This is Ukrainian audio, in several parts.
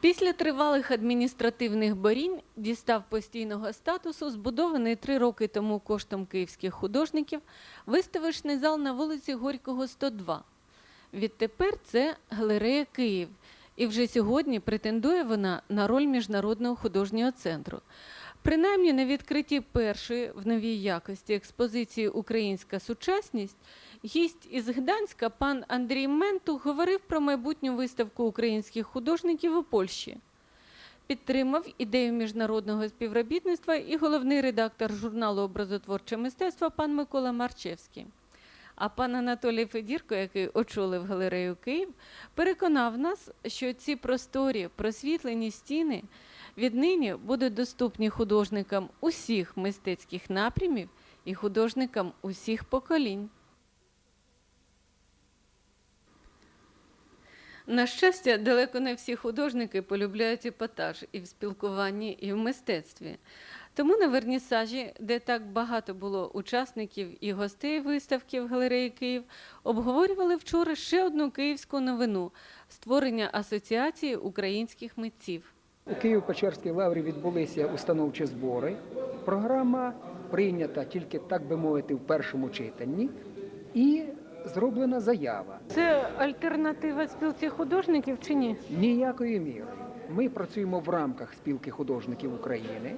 Після тривалих адміністративних борінь дістав постійного статусу збудований три роки тому коштом київських художників виставочний зал на вулиці Горького, 102. Відтепер це галерея Київ, і вже сьогодні претендує вона на роль міжнародного художнього центру. Принаймні на відкритті першої в новій якості експозиції Українська сучасність гість із Гданська пан Андрій Менту говорив про майбутню виставку українських художників у Польщі. Підтримав ідею міжнародного співробітництва і головний редактор журналу Образотворче мистецтво пан Микола Марчевський. А пан Анатолій Федірко, який очолив галерею Київ, переконав нас, що ці просторі, просвітлені стіни віднині будуть доступні художникам усіх мистецьких напрямів і художникам усіх поколінь. На щастя, далеко не всі художники полюбляють епатаж і в спілкуванні, і в мистецтві. Тому на вернісажі, де так багато було учасників і гостей виставки в галереї Київ, обговорювали вчора ще одну київську новину створення асоціації українських митців. У Києво-Печерській лаврі відбулися установчі збори. Програма прийнята тільки, так би мовити, в першому читанні, і зроблена заява. Це альтернатива спілці художників чи ні? Ніякої міри. Ми працюємо в рамках спілки художників України,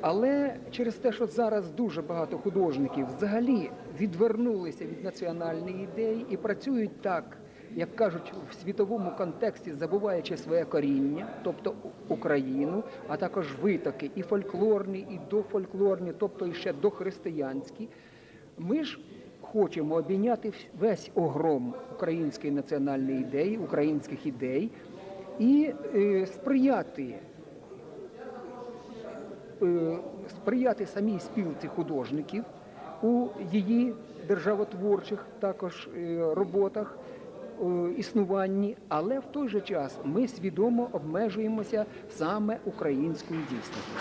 але через те, що зараз дуже багато художників взагалі відвернулися від національної ідеї і працюють так, як кажуть, в світовому контексті, забуваючи своє коріння, тобто Україну, а також витоки і фольклорні, і дофольклорні, тобто і ще дохристиянські. Ми ж хочемо обійняти весь огром української національної ідеї, українських ідей і е, сприяти, е, сприяти самій спілці художників у її державотворчих також е, роботах. Е, Існуванні, але в той же час ми свідомо обмежуємося саме українською дійсністю.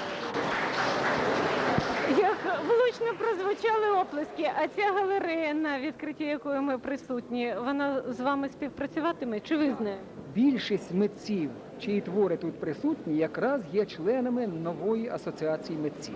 Як влучно прозвучали оплески, а ця галерея, на відкритті якої ми присутні, вона з вами співпрацюватиме чи ви з нею? Більшість митців, чиї твори тут присутні, якраз є членами нової асоціації митців.